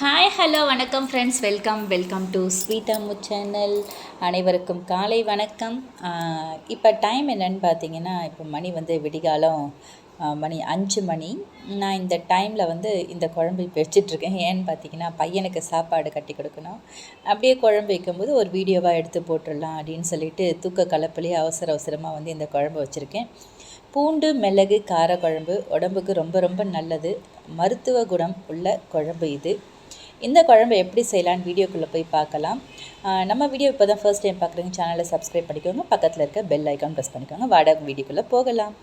Hi hello வணக்கம் friends welcome welcome to Sweetammu channel அனைவருக்கும் காலை வணக்கம். இப்போ டைம் என்னன்னு பார்த்தீங்கன்னா இப்போ மணி வந்து விடிகாலம் மணி அஞ்சு மணி. நான் இந்த டைமில் வந்து இந்த குழம்பு இப்போ வச்சிட்ருக்கேன். ஏன்னு பார்த்தீங்கன்னா பையனுக்கு சாப்பாடு கட்டி கொடுக்கணும். அப்படியே குழம்பு வைக்கும்போது ஒரு வீடியோவாக எடுத்து போட்டுடலாம் அப்படின்னு சொல்லிட்டு தூக்க கலப்புலேயே அவசர அவசரமாக வந்து இந்த குழம்பு வச்சுருக்கேன். பூண்டு மிளகு காரக்குழம்பு உடம்புக்கு ரொம்ப ரொம்ப நல்லது. மருத்துவ குணம் உள்ள குழம்பு இது. இந்த குழம்பு எப்படி செய்யலான்னு வீடியோக்குள்ளே போய் பார்க்கலாம். நம்ம வீடியோ இப்போ தான் ஃபர்ஸ்ட் டைம் பார்க்குறீங்க சேனலை சப்ஸ்கிரைப் பண்ணிக்கோங்க பக்கத்தில் இருக்க பெல் ஐக்கான் ப்ரெஸ் பண்ணிக்கோங்க வாடகை வீடியோக்குள்ளே போகலாம்.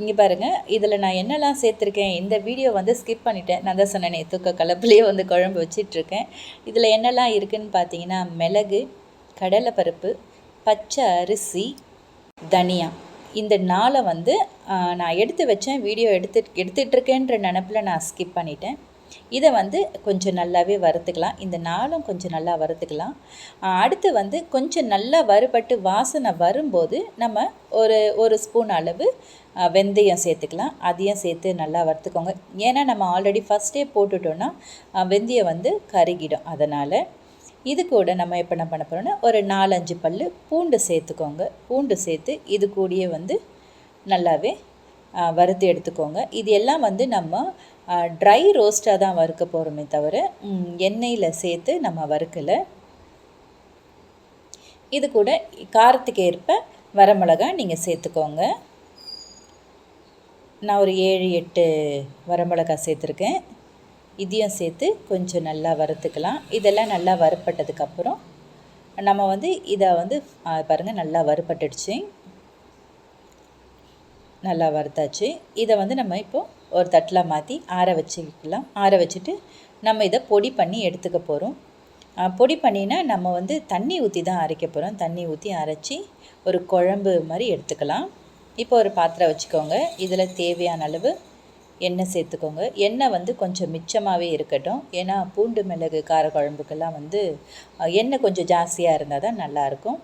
இங்கே பாருங்கள் இதில் நான் என்னெல்லாம் சேர்த்துருக்கேன் இந்த வீடியோ வந்து ஸ்கிப் பண்ணிட்டேன். நான் தான் சொன்னேன் தூக்க கலப்புலேயே வந்து குழம்பு வச்சிட்ருக்கேன். இதில் என்னெல்லாம் இருக்குன்னு பார்த்தீங்கன்னா மிளகு கடலைப்பருப்பு பச்சை அரிசி தனியா. இந்த நாளை வந்து நான் எடுத்து வச்சேன் வீடியோ எடுத்து எடுத்துகிட்ருக்கேன்ற நினப்பில் நான் ஸ்கிப் பண்ணிட்டேன். இதை வந்து கொஞ்சம் நல்லாவே வறுத்துக்கலாம். இந்த நாளும் கொஞ்சம் நல்லா வறுத்துக்கலாம். அடுத்து வந்து கொஞ்சம் நல்லா வறுபட்டு வாசனை வரும்போது நம்ம ஒரு ஒரு ஸ்பூன் அளவு வெந்தயம் சேர்த்துக்கலாம். அதையும் சேர்த்து நல்லா வறுத்துக்கோங்க. ஏன்னா நம்ம ஆல்ரெடி ஃபஸ்ட்டே போட்டுட்டோன்னா வெந்தயம் வந்து கருகிடும். அதனால் இது கூட நம்ம எப்போ என்ன பண்ண போகிறோம்னா ஒரு நாலஞ்சு பல் பூண்டு சேர்த்துக்கோங்க. பூண்டு சேர்த்து இது கூடயே வந்து நல்லாவே வறுத்து எடுத்துக்கோங்க. இது எல்லாம் வந்து நம்ம ட்ரை ரோஸ்ட்டாக தான் வறுக்க போகிறோமே தவிர எண்ணெயில் சேர்த்து நம்ம வறுக்கலை. இது கூட காரத்துக்கு ஏற்ப வரமிளகா நீங்கள் சேர்த்துக்கோங்க. நான் ஒரு ஏழு எட்டு வரமிளகா சேர்த்துருக்கேன். இதையும் சேர்த்து கொஞ்சம் நல்லா வறுத்துக்கலாம். இதெல்லாம் நல்லா வறுப்பட்டதுக்கப்புறம் நம்ம வந்து இதை வந்து பாருங்கள் நல்லா வறுப்பட்டுடுச்சு நல்லா வறுத்தாச்சு. இதை வந்து நம்ம இப்போது ஒரு தட்டில் மாற்றி ஆற வச்சுக்கலாம். ஆற வச்சுட்டு நம்ம இதை பொடி பண்ணி எடுத்துக்க போகிறோம் பொடி பண்ணினா நம்ம வந்து தண்ணி ஊற்றி தான் அரைக்க போகிறோம் தண்ணி ஊற்றி அரைச்சி ஒரு குழம்பு மாதிரி எடுத்துக்கலாம். இப்போ ஒரு பாத்திரம் வச்சுக்கோங்க. இதில் தேவையான அளவு எண்ணெய் சேர்த்துக்கோங்க. எண்ணெய் வந்து கொஞ்சம் மிச்சமாகவே இருக்கட்டும். ஏன்னா பூண்டு மிளகு கார குழம்புக்கெல்லாம் வந்து எண்ணெய் கொஞ்சம் ஜாஸ்தியாக இருந்தால் தான் நல்லாயிருக்கும்.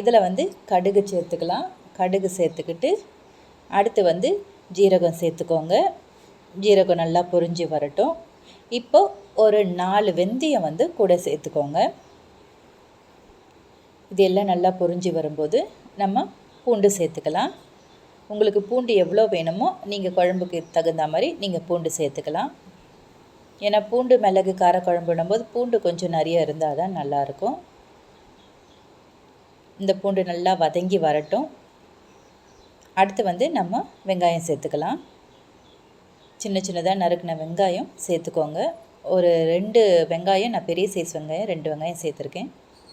இதில் வந்து கடுகு சேர்த்துக்கலாம். கடுகு சேர்த்துக்கிட்டு அடுத்து வந்து ஜீரகம் சேர்த்துக்கோங்க. ஜீரகம் நல்லா பொரிஞ்சு வரட்டும். இப்போ ஒரு நாலு வெந்தயம் வந்து கூட சேர்த்துக்கோங்க. இது எல்லாம் நல்லா பொரிஞ்சு வரும்போது நம்ம பூண்டு சேர்த்துக்கலாம். உங்களுக்கு பூண்டு எவ்வளோ வேணுமோ நீங்கள் குழம்புக்கு தகுந்த மாதிரி நீங்கள் பூண்டு சேர்த்துக்கலாம். ஏன்னா பூண்டு மிளகு காரக்குழம்புனும் போது பூண்டு கொஞ்சம் நிறைய இருந்தால் தான் நல்லாயிருக்கும் இந்த பூண்டு நல்லா வதங்கி வரட்டும். அடுத்து வந்து நம்ம வெங்காயம் சேர்த்துக்கலாம். சின்ன சின்னதாக நறுக்கின வெங்காயம் சேர்த்துக்கோங்க. ஒரு ரெண்டு வெங்காயம் நான் பெரிய சைஸ் வெங்காயம் ரெண்டு வெங்காயம் சேர்த்துருக்கேன்.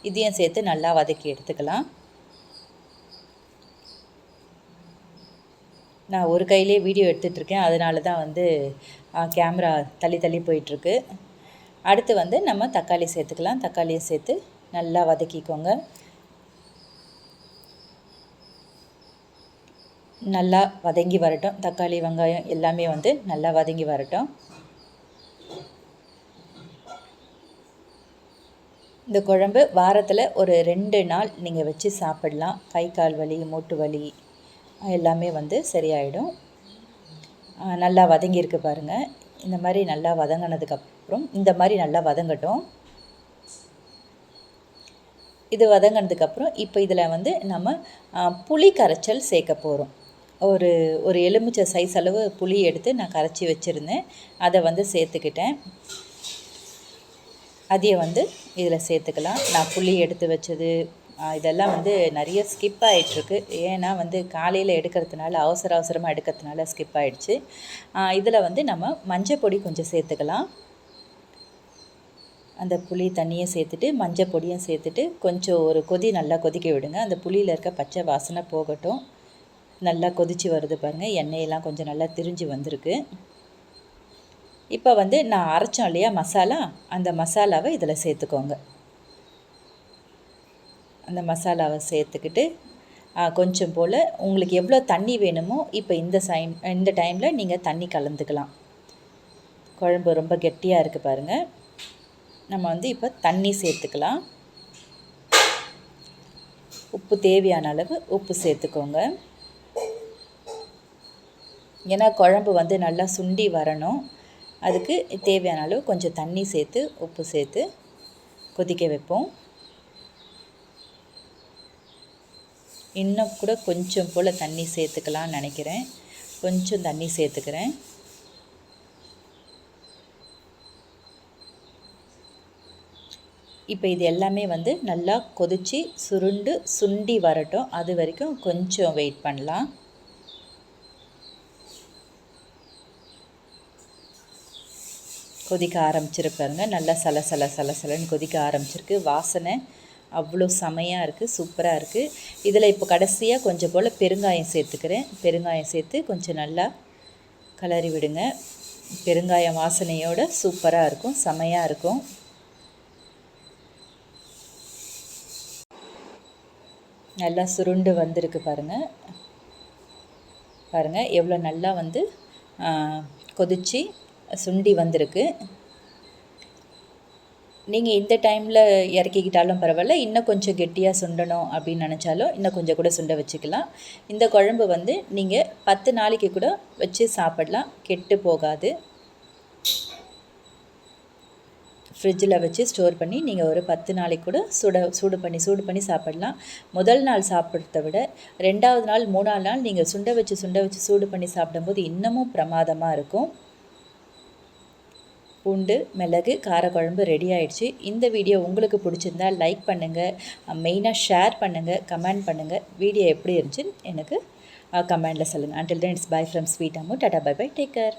இதையும் சேர்த்து நல்லா வதக்கி எடுத்துக்கலாம். நான் ஒரு கையிலே வீடியோ எடுத்துகிட்ருக்கேன் அதனால தான் வந்து கேமரா தள்ளி தள்ளி போயிட்டுருக்கு. அடுத்து வந்து நம்ம தக்காளி சேர்த்துக்கலாம். தக்காளியை சேர்த்து நல்லா வதக்கிக்கோங்க. நல்லா வதங்கி வரட்டும். தக்காளி வெங்காயம் எல்லாமே வந்து நல்லா வதங்கி வரட்டும். இந்த குழம்பு வாரத்தில் ஒரு ரெண்டு நாள் நீங்கள் வச்சு சாப்பிடலாம். கை கால் வலி மூட்டு வலி எல்லாமே வந்து சரியாயிடும். நல்லா வதங்கியிருக்கு பாருங்கள் இந்த மாதிரி நல்லா வதங்கினதுக்கப்புறம் இந்த மாதிரி நல்லா வதங்கட்டும். இது வதங்கினதுக்கப்புறம் இப்போ இதில் வந்து நம்ம புளி கரைச்சல் சேர்க்க போகிறோம் ஒரு ஒரு எலுமிச்சை சைஸ் அளவு புளி எடுத்து நான் கரைச்சி வச்சுருந்தேன். அதை வந்து சேர்த்துக்கிட்டேன். அதையை வந்து இதில் சேர்த்துக்கலாம். நான் புளி எடுத்து வச்சது இதெல்லாம் வந்து நிறைய ஸ்கிப் ஆகிட்டுருக்கு ஏன்னா வந்து காலையில் எடுக்கிறதுனால அவசர அவசரமாக எடுக்கிறதுனால ஸ்கிப் ஆகிடுச்சு இதில் வந்து நம்ம மஞ்சள் பொடி கொஞ்சம் சேர்த்துக்கலாம். அந்த புளி தண்ணியை சேர்த்துட்டு மஞ்சள் பொடியும் சேர்த்துட்டு கொஞ்சம் ஒரு கொதி நல்லா கொதிக்க விடுங்க. அந்த புளியில் இருக்க பச்சை வாசனை போகட்டும். நல்லா கொதிச்சு வருது பாருங்கள் எண்ணெயெல்லாம் கொஞ்சம் நல்லா திரிஞ்சு வந்திருக்கு. இப்போ வந்து நான் அரைச்சோம் இல்லையா மசாலா? அந்த மசாலாவை இதில் சேர்த்துக்கோங்க. அந்த மசாலாவை சேர்த்துக்கிட்டு கொஞ்சம் போல் உங்களுக்கு எவ்வளோ தண்ணி வேணுமோ இப்போ இந்த சைம் இந்த டைமில் நீங்கள் தண்ணி கலந்துக்கலாம். குழம்பு ரொம்ப கெட்டியாக இருக்குது பாருங்கள் நம்ம வந்து இப்போ தண்ணி சேர்த்துக்கலாம். உப்பு தேவையான அளவு உப்பு சேர்த்துக்கோங்க. ஏன்னா குழம்பு வந்து நல்லா சுண்டி வரணும். அதுக்கு தேவையான அளவு கொஞ்சம் தண்ணி சேர்த்து உப்பு சேர்த்து கொதிக்க வைப்போம். இன்னும் கூட கொஞ்சம் போல் தண்ணி சேர்த்துக்கலாம்னு நினைக்கிறேன். கொஞ்சம் தண்ணி சேர்த்துக்கிறேன். இப்போ இது எல்லாமே வந்து நல்லா கொதித்து சுருண்டு சுண்டி வரட்டும். அது வரைக்கும் கொஞ்சம் வெயிட் பண்ணலாம். கொதிக்க ஆரம்பிச்சிருப்பாருங்க நல்லா சல சல சல சலன்னு கொதிக்க ஆரம்பிச்சிருக்கு. வாசனை அவ்வளோ செமையாக இருக்குது சூப்பராக இருக்குது இதில் இப்போ கடைசியாக கொஞ்சம் போல் பெருங்காயம் சேர்த்துக்கிறேன். பெருங்காயம் சேர்த்து கொஞ்சம் நல்லா கலரி விடுங்க. பெருங்காயம் வாசனையோட சூப்பராக இருக்கும். செமையாக இருக்கும். நல்லா சுருண்டு வந்திருக்கு பாருங்கள் பாருங்கள் எவ்வளோ நல்லா வந்து கொதித்து சுண்டி வந்திருக்கு. நீங்கள் இந்த டைமில் இறக்கிக்கிட்டாலும் பரவாயில்ல. இன்னும் கொஞ்சம் கெட்டியாக சுண்டணும் அப்படின்னு நினச்சாலும் இன்னும் கொஞ்சம் கூட சுண்ட வச்சுக்கலாம். இந்த குழம்பு வந்து நீங்கள் பத்து நாளைக்கு கூட வச்சு சாப்பிடலாம். கெட்டு போகாது. ஃப்ரிட்ஜில் வச்சு ஸ்டோர் பண்ணி நீங்கள் ஒரு பத்து நாளைக்கு கூட சுட சூடு பண்ணி சூடு பண்ணி சாப்பிடலாம். முதல் நாள் சாப்பிட்றத விட ரெண்டாவது நாள் மூணாவது நாள் நீங்கள் சுண்ட வச்சு சுண்ட வச்சு சூடு பண்ணி சாப்பிடும்போது இன்னமும் பிரமாதமாக இருக்கும். பூண்டு மிளகு காரக்குழம்பு ரெடி ஆயிடுச்சு. இந்த வீடியோ உங்களுக்கு பிடிச்சிருந்தா லைக் பண்ணுங்கள் மெயினாக ஷேர் பண்ணுங்கள் கமெண்ட் பண்ணுங்கள் வீடியோ எப்படி இருந்துச்சுன்னு எனக்கு கமெண்டில் சொல்லுங்கள் until then it's bye from sweet Ammu tata bye bye take care